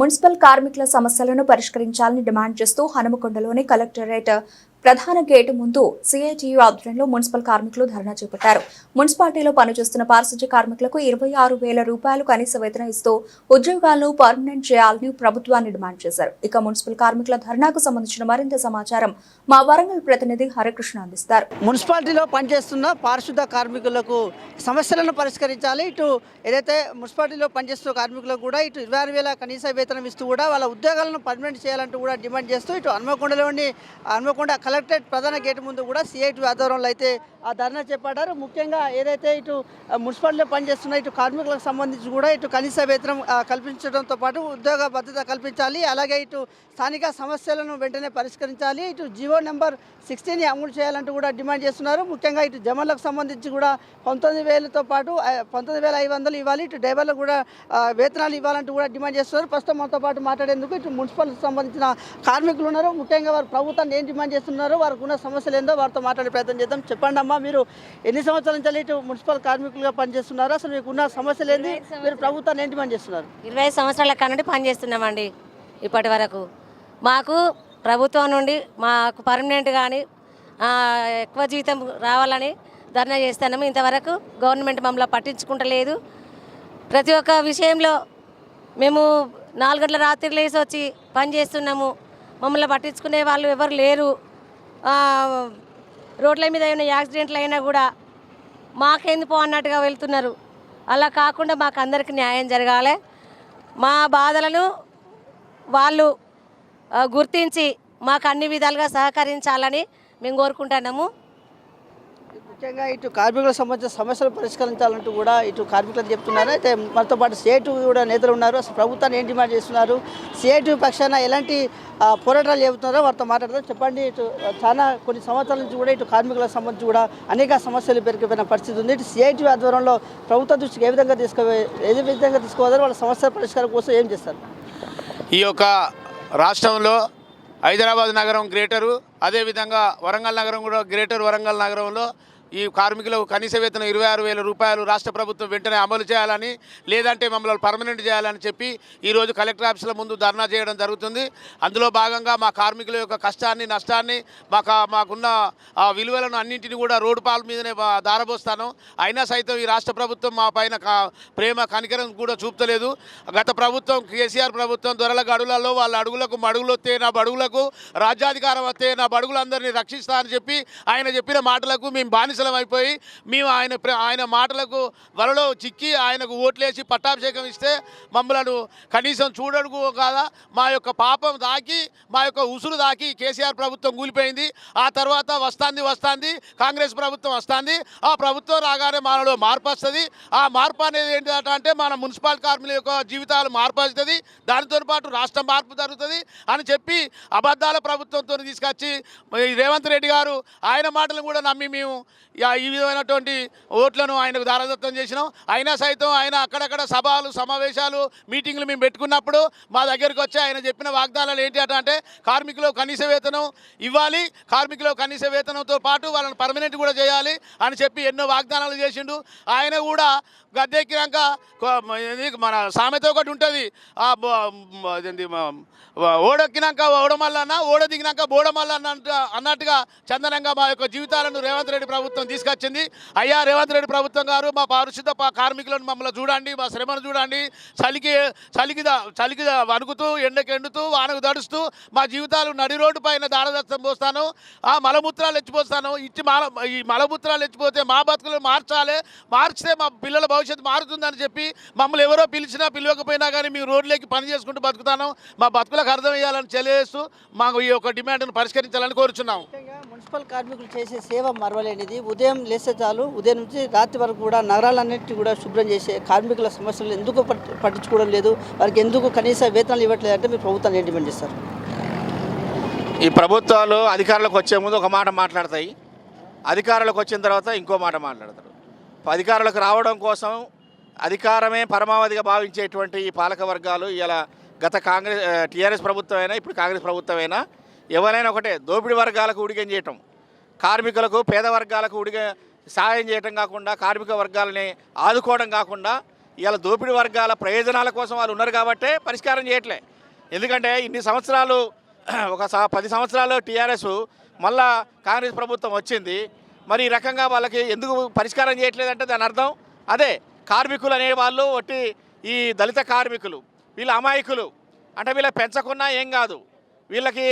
Municipal కార్మికుల సమస్యలను పరిష్కరించాలని డిమాండ్ చేస్తూ హనుమకొండలోని కలెక్టరేట్ ప్రధాన గేటు ముందు సిఐటియు ఆధ్వర్యంలో మున్సిపల్ కార్మికులు ధర్నా చేపట్టారు. మున్సిపాలిటీలో పనిచేస్తున్న పారిశుధ్య కార్మికులకు ఇరవై ఆరు వేల రూపాయలు కనీస వేతనం ఇస్తూ ఉద్యోగాలను పర్మనెంట్ చేయాలని ప్రభుత్వాన్ని డిమాండ్ చేశారు. ఇక మున్సిపల్ కార్మికుల ధర్నాకు సంబంధించిన మరింత సమాచారం మా వరంగల్ ప్రతినిధి హరికృష్ణ అందిస్తారు. మున్సిపాలిటీలో పనిచేస్తున్న పారిశుద్ధ కార్మికులకు సమస్యలను పరిష్కరించాలి. ఇటు ఏదైతే మున్సిపాలిటీలో పనిచేస్తున్న కార్మికులకు కూడా ఇటు ఇరవై ఆరు వేల కనీస వేతనం ఇస్తూ కూడా వాళ్ళ ఉద్యోగాలను పర్మనెంట్ చేయాలంటూ కూడా డిమాండ్ చేస్తూ ఇటు హన్మకొండలోని హన్మకొండ కలెక్టరేట్ ప్రధాన గేటు ముందు కూడా సిఐటి ఆధ్వర్యంలో అయితే ఆ ధర్నా చేపట్టారు. ముఖ్యంగా ఏదైతే ఇటు మున్సిపాలిటీలో పనిచేస్తున్న ఇటు కార్మికులకు సంబంధించి కూడా ఇటు కనీస వేతనం కల్పించడంతో పాటు ఉద్యోగ భద్రత కల్పించాలి. అలాగే ఇటు స్థానిక సమస్యలను వెంటనే పరిష్కరించాలి. ఇటు జియో నెంబర్ సిక్స్టీని అమలు చేయాలంటూ కూడా డిమాండ్ చేస్తున్నారు. ముఖ్యంగా ఇటు జమన్లకు సంబంధించి కూడా పంతొమ్మిది వేలతో పాటు పంతొమ్మిది వేల ఐదు వందలు ఇవ్వాలి. ఇటు డ్రైవర్లకు కూడా వేతనాలు ఇవ్వాలంటూ కూడా డిమాండ్ చేస్తున్నారు. ప్రస్తుతం మనతో పాటు మాట్లాడేందుకు ఇటు మున్సిపల్కి సంబంధించిన కార్మికులు ఉన్నారు. ముఖ్యంగా వారు ప్రభుత్వాన్ని ఏం డిమాండ్ చేస్తున్నారు? వారికి ఉన్న సమస్యలు ఏందో వారితో మాట్లాడే ప్రయత్నం చేద్దాం. చెప్పండి అమ్మా మీరు ఎన్ని సంవత్సరాల నుంచి ఇటు మున్సిపల్ కార్మికులుగా పనిచేస్తున్నారు? అసలు మీకు ఉన్న సమస్యలు ఏంది? మీరు ప్రభుత్వాన్ని ఏం డిమాండ్ చేస్తున్నారు? ఇరవై సంవత్సరాల కన్నడి పనిచేస్తున్నామండి ఇప్పటి వరకు. మాకు ప్రభుత్వం నుండి మాకు పర్మనెంట్ కానీ ఎక్కువ జీతం రావాలని ధర్నా చేస్తున్నాము. ఇంతవరకు గవర్నమెంట్ మమ్మల్ని పట్టించుకుంటలేదు. ప్రతి ఒక్క విషయంలో మేము నాలుగు గంటల రాత్రి లేసి వచ్చి పని చేస్తున్నాము. మమ్మల్ని పట్టించుకునే వాళ్ళు ఎవరు లేరు. రోడ్ల మీద ఏమైనా యాక్సిడెంట్లు అయినా కూడా మాకెందుకు అన్నట్టుగా వెళ్తున్నారు. అలా కాకుండా మాకు అందరికీ న్యాయం జరగాలి. మా బాధలను వాళ్ళు గుర్తించి మాకు అన్ని విధాలుగా సహకరించాలని మేము కోరుకుంటున్నాము. ముఖ్యంగా ఇటు కార్మికులకు సంబంధించిన సమస్యలు పరిష్కరించాలంటూ కూడా ఇటు కార్మికులు చెప్తున్నారు. అయితే మనతో పాటు సేటు కూడా నేతలు ఉన్నారు. అసలు ప్రభుత్వాన్ని ఏం డిమాండ్ చేస్తున్నారు? సేటు పక్షాన ఎలాంటి పోరాటాలు చెబుతున్నారో వారితో మాట్లాడదాం. చెప్పండి. ఇటు చాలా కొన్ని సంవత్సరాల నుంచి కూడా ఇటు కార్మికులకు సంబంధించి కూడా అనేక సమస్యలు పెరిగిపోయిన పరిస్థితి ఉంది. ఇటు సిఐటి ఆధ్వర్యంలో ప్రభుత్వ దృష్టికి ఏ విధంగా తీసుకో ఏ విధంగా తీసుకోవాలో వాళ్ళ సమస్యల పరిష్కారం కోసం ఏం చేస్తారు? ఈ యొక్క రాష్ట్రంలో హైదరాబాద్ నగరం గ్రేటరు. అదేవిధంగా వరంగల్ నగరం కూడా గ్రేటర్ వరంగల్ నగరంలో ఈ కార్మికులకు కనీస వేతనం ఇరవై ఆరు వేల రూపాయలు రాష్ట్ర ప్రభుత్వం వెంటనే అమలు చేయాలని లేదంటే మమ్మల్ని పర్మనెంట్ చేయాలని చెప్పి ఈరోజు కలెక్టర్ ఆఫీసుల ముందు ధర్నా చేయడం జరుగుతుంది. అందులో భాగంగా మా కార్మికుల యొక్క కష్టాన్ని నష్టాన్ని మాకు మాకున్న ఆ విలువలను అన్నింటినీ కూడా రోడ్డు పాల మీదనే దారబోస్తాను. అయినా సైతం ఈ రాష్ట్ర ప్రభుత్వం మా పైన కా- ప్రేమ కనికరం కూడా చూపుతలేదు. గత ప్రభుత్వం కేసీఆర్ ప్రభుత్వం దొరల గడులలో వాళ్ళ అడుగులకు మడుగులు వస్తే నా బడుగులకు రాజ్యాధికారం వస్తే నా బడుగులందరినీ రక్షిస్తా అని చెప్పి ఆయన చెప్పిన మాటలకు మేము బానిసలం అయిపోయి మేము ఆయన ఆయన మాటలకు వలలో చిక్కి ఆయనకు ఓట్లేసి పట్టాభిషేకం ఇస్తే మమ్మలను కనీసం చూడడుకు కాదా? మా యొక్క పాపం దాకి మా యొక్క ఉసురు దాకి కేసీఆర్ ప్రభుత్వం కూలిపోయింది. ఆ తర్వాత వస్తాంది వస్తాంది కాంగ్రెస్ ప్రభుత్వం వస్తుంది. ఆ ప్రభుత్వం రాగానే మనలో మార్పు వస్తుంది. ఆ మార్పు అనేది ఏంటంటే అంటే మన మున్సిపల్ కార్మికుల యొక్క జీవితాలు మార్పు వస్తుంది. దానితో పాటు రాష్ట్రం మార్పు జరుగుతుంది అని చెప్పి అబద్ధాల ప్రభుత్వంతో తీసుకొచ్చి రేవంత్ రెడ్డి గారు ఆయన మాటలను కూడా నమ్మి మేము ఈ విధమైనటువంటి ఓట్లను ఆయనకు దారదత్తం చేసినాం. అయినా సైతం ఆయన అక్కడక్కడ సభలు సమావేశాలు మీటింగ్లు మేము పెట్టుకున్నప్పుడు మా దగ్గరికి వచ్చి ఆయన చెప్పిన వాగ్దానాలు ఏంటి అంటే కార్మికులు కనీస వేతనం ఇవ్వాలి కార్మికులు కనీస వేతనంతో పాటు వాళ్ళని పర్మనెంట్ కూడా చేయాలి అని చెప్పి ఎన్నో వాగ్దానాలు చేసిండు. ఆయన కూడా గద్దెక్కినాక మన సామెత ఒకటి ఉంటుంది. ఓడెక్కినాక ఓడమల్ల ఓడెక్కినాక ఓడమల్లన్న ఓడ దిగినాక బోడమల్ల అన్నట్టుగా చందనంగా మా యొక్క జీవితాలను రేవంత్ రెడ్డి ప్రభుత్వం తీసుకొచ్చింది. అయ్యా రేవంత్ రెడ్డి ప్రభుత్వం గారు మా పారిశుద్ధ కార్మికులను మమ్మల్ని చూడండి మా శ్రమను చూడండి. చలికి చలికి చలికి వణుకుతూ ఎండకి ఎండుతూ వానకు దడుస్తూ మా జీవితాలు నడి రోడ్డు పైన దారదత్తం పోస్తాను. ఆ మలమూత్రాలు ఎచ్చిపోస్తాను ఇచ్చి మల ఈ మలమూత్రాలు ఎచ్చిపోతే మా బతుకులు మార్చాలి. మార్చితే మా పిల్లల భవిష్యత్తు మారుతుందని చెప్పి మమ్మల్ని ఎవరో పిలిచినా పిలవకపోయినా కానీ మేము రోడ్లోకి పని చేసుకుంటూ బతుకుతాను. మా బతుకులకు అర్థం వేయాలని తెలియజేస్తూ మాకు ఈ యొక్క డిమాండ్ను పరిష్కరించాలని కోరుచున్నాము మున్సిపల్ కార్మికులు చేసే సేవ మరవలేనిది. ఉదయం లేస్తే చాలు. ఉదయం నుంచి రాత్రి వరకు కూడా నగరాలన్నింటినీ కూడా శుభ్రం చేసే కార్మికుల సమస్యలు ఎందుకు పట్టించుకోవడం లేదు. వారికి ఎందుకు కనీస వేతనాలు ఇవ్వట్లేదు అంటే మీరు ప్రభుత్వాన్ని ఏం డిమాండ్ చేస్తారు? ఈ ప్రభుత్వాలు అధికారులకు వచ్చే ముందు ఒక మాట మాట్లాడతాయి. అధికారులకు వచ్చిన తర్వాత ఇంకో మాట మాట్లాడతారు. అధికారులకు రావడం కోసం అధికారమే పరమావధిగా భావించేటువంటి ఈ పాలక వర్గాలు ఇలా గత కాంగ్రెస్ టీఆర్ఎస్ ప్రభుత్వం అయినా ఇప్పుడు కాంగ్రెస్ ప్రభుత్వమైనా ఎవరైనా ఒకటే దోపిడీ వర్గాలకు ఉడికం చేయటం. కార్మికులకు పేద వర్గాలకు ఉడిగే సహాయం చేయటం కాకుండా కార్మిక వర్గాలని ఆదుకోవడం కాకుండా ఇవాళ దోపిడీ వర్గాల ప్రయోజనాల కోసం వాళ్ళు ఉన్నారు కాబట్టే పరిష్కారం చేయట్లే. ఎందుకంటే ఇన్ని సంవత్సరాలు ఒక పది సంవత్సరాలు టీఆర్ఎస్ మళ్ళా కాంగ్రెస్ ప్రభుత్వం వచ్చింది. మరి ఈ రకంగా వాళ్ళకి ఎందుకు పరిష్కారం చేయట్లేదంటే దాని అర్థం అదే. కార్మికులు అనే వాళ్ళు ఒకటి ఈ దళిత కార్మికులు వీళ్ళ అమాయకులు. అంటే వీళ్ళ పెంచకున్నా ఏం కాదు. వీళ్ళకి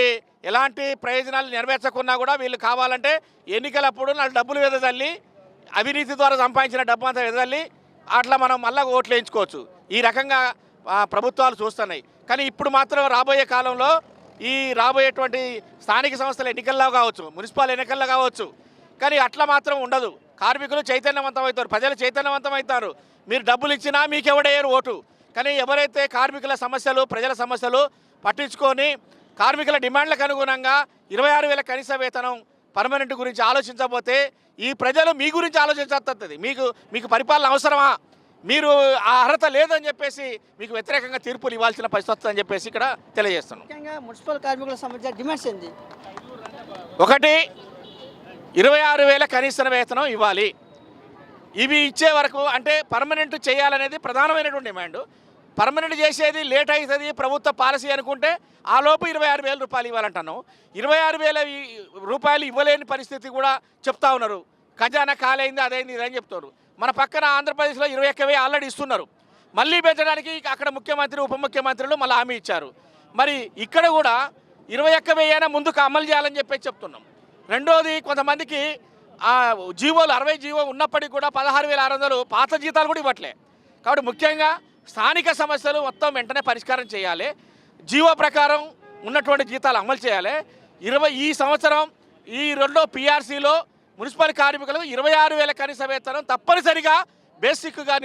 ఎలాంటి ప్రయోజనాలు నెరవేర్చకున్నా కూడా వీళ్ళు కావాలంటే ఎన్నికలప్పుడు నాకు డబ్బులు వెదజల్లి అవినీతి ద్వారా సంపాదించిన డబ్బు అంతా వెదజల్లి అట్లా మనం మళ్ళా ఓట్లు వేయించుకోవచ్చు. ఈ రకంగా ప్రభుత్వాలు చూస్తున్నాయి. కానీ ఇప్పుడు మాత్రం రాబోయే కాలంలో ఈ రాబోయేటువంటి స్థానిక సంస్థల ఎన్నికల్లో కావచ్చు మున్సిపల్ ఎన్నికల్లో కావచ్చు కానీ అట్లా మాత్రం ఉండదు. కార్మికులు చైతన్యవంతం అవుతారు ప్రజలు చైతన్యవంతం అవుతారు మీరు డబ్బులు ఇచ్చినా మీకు ఎవడేయరు ఓటు. కానీ ఎవరైతే కార్మికుల సమస్యలు ప్రజల సమస్యలు పట్టించుకొని కార్మికుల డిమాండ్లకు అనుగుణంగా ఇరవై ఆరు వేల కనీస వేతనం పర్మనెంట్ గురించి ఆలోచించకపోతే ఈ ప్రజలు మీ గురించి ఆలోచించబడుతుంది మీకు మీకు పరిపాలన అవసరమా? మీరు ఆ అర్హత లేదని చెప్పేసి మీకు వ్యతిరేకంగా తీర్పులు ఇవ్వాల్సిన పరిస్థితి వస్తుందని చెప్పేసి ఇక్కడ తెలియజేస్తున్నాం. ముఖ్యంగా మున్సిపల్ కార్మికులకు సంబంధించిన డిమాండ్స్ ఒకటి ఇరవై ఆరు వేల కనీస వేతనం ఇవ్వాలి. ఇవి ఇచ్చే వరకు అంటే పర్మనెంట్ చేయాలనేది ప్రధానమైనటువంటి డిమాండ్. పర్మనెంట్ చేసేది లేట్ అవుతుంది ప్రభుత్వ పాలసీ అనుకుంటే ఆ లోపు ఇరవై ఆరు వేల రూపాయలు ఇవ్వాలంటాను ఇరవై ఆరు వేల రూపాయలు ఇవ్వలేని పరిస్థితి కూడా చెప్తా ఉన్నారు. ఖజానా ఖాళీ అదైంది ఇదని చెప్తారు. మన పక్కన ఆంధ్రప్రదేశ్లో ఇరవై ఒక్క వెయ్యి ఆల్రెడీ ఇస్తున్నారు. మళ్ళీ పెంచడానికి అక్కడ ముఖ్యమంత్రి ఉప ముఖ్యమంత్రులు మళ్ళీ హామీ ఇచ్చారు. మరి ఇక్కడ కూడా ఇరవై ఒక్క వెయ్యి ముందుకు అమలు చేయాలని చెప్పేసి చెప్తున్నాం. రెండోది కొంతమందికి ఆ జీవోలు అరవై జీవో ఉన్నప్పటికీ కూడా పదహారు వేల ఆరు వందలు పాత జీతాలు కూడా ఇవ్వట్లే. కాబట్టి ముఖ్యంగా స్థానిక సమస్యలు మొత్తం వెంటనే పరిష్కారం చేయాలి. జీవో ప్రకారం ఉన్నటువంటి జీతాలు అమలు చేయాలి. ఇరవై ఈ సంవత్సరం ఈ రెండో పిఆర్సీలో మున్సిపల్ కార్మికులకు ఇరవై ఆరు వేల కనీస వేతనం తప్పనిసరిగా బేసిక్గా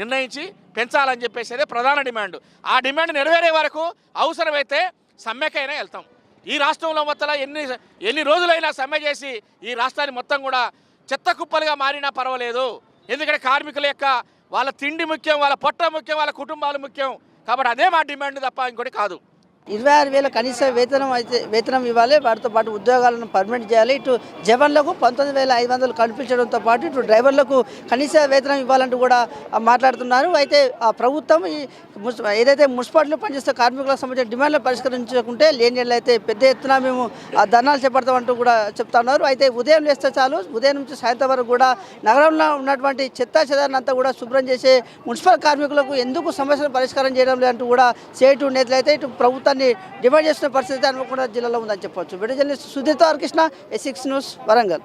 నిర్ణయించి పెంచాలని చెప్పేసి అదే ప్రధాన డిమాండ్. ఆ డిమాండ్ నెరవేరే వరకు అవసరమైతే సమ్మెకైనా వెళ్తాం. ఈ రాష్ట్రంలో మొత్తం ఎన్ని ఎన్ని రోజులైనా సమ్మె చేసి ఈ రాష్ట్రాన్ని మొత్తం కూడా చెత్త కుప్పలుగా మారినా పర్వాలేదు. ఎందుకంటే కార్మికుల యొక్క వాళ్ళ తిండి ముఖ్యం వాళ్ళ పొట్ట ముఖ్యం వాళ్ళ కుటుంబాలు ముఖ్యం. కాబట్టి అదే మా డిమాండ్ తప్ప ఇంకోటి కాదు. ఇరవై ఆరు వేల కనీస వేతనం అయితే వేతనం ఇవ్వాలి. వాటితో పాటు ఉద్యోగాలను పర్మనెంట్ చేయాలి. ఇటు జవాన్లకు పంతొమ్మిది వేల ఐదు వందలు కల్పించడంతో పాటు ఇటు డ్రైవర్లకు కనీస వేతనం ఇవ్వాలంటూ కూడా మాట్లాడుతున్నారు. అయితే ఆ ప్రభుత్వం ఈ ఏదైతే మున్సిపాలిటీలో పనిచేస్తే కార్మికులకు సంబంధించిన డిమాండ్లు పరిష్కరించకుంటే లేని అయితే పెద్ద ఎత్తున మేము ఆ ధర్నాలు చేపడతామంటూ కూడా చెప్తా ఉన్నారు అయితే ఉదయం లేస్తే చాలు ఉదయం నుంచి సాయంత్రం వరకు కూడా నగరంలో ఉన్నటువంటి చెత్త చెదాన్ని కూడా శుభ్రం చేసే మున్సిపల్ కార్మికులకు ఎందుకు సమస్యలు పరిష్కారం చేయడం లేదంటూ కూడా చేయటం నేతలు అయితే ఇటు దాన్ని డిమాండ్ చేస్తున్న పరిస్థితి అనుకుండా జిల్లాలో ఉందని చెప్పొచ్చు. విడుదల సుధీర్ కృష్ణ ఎసిక్స్ న్యూస్ వరంగల్.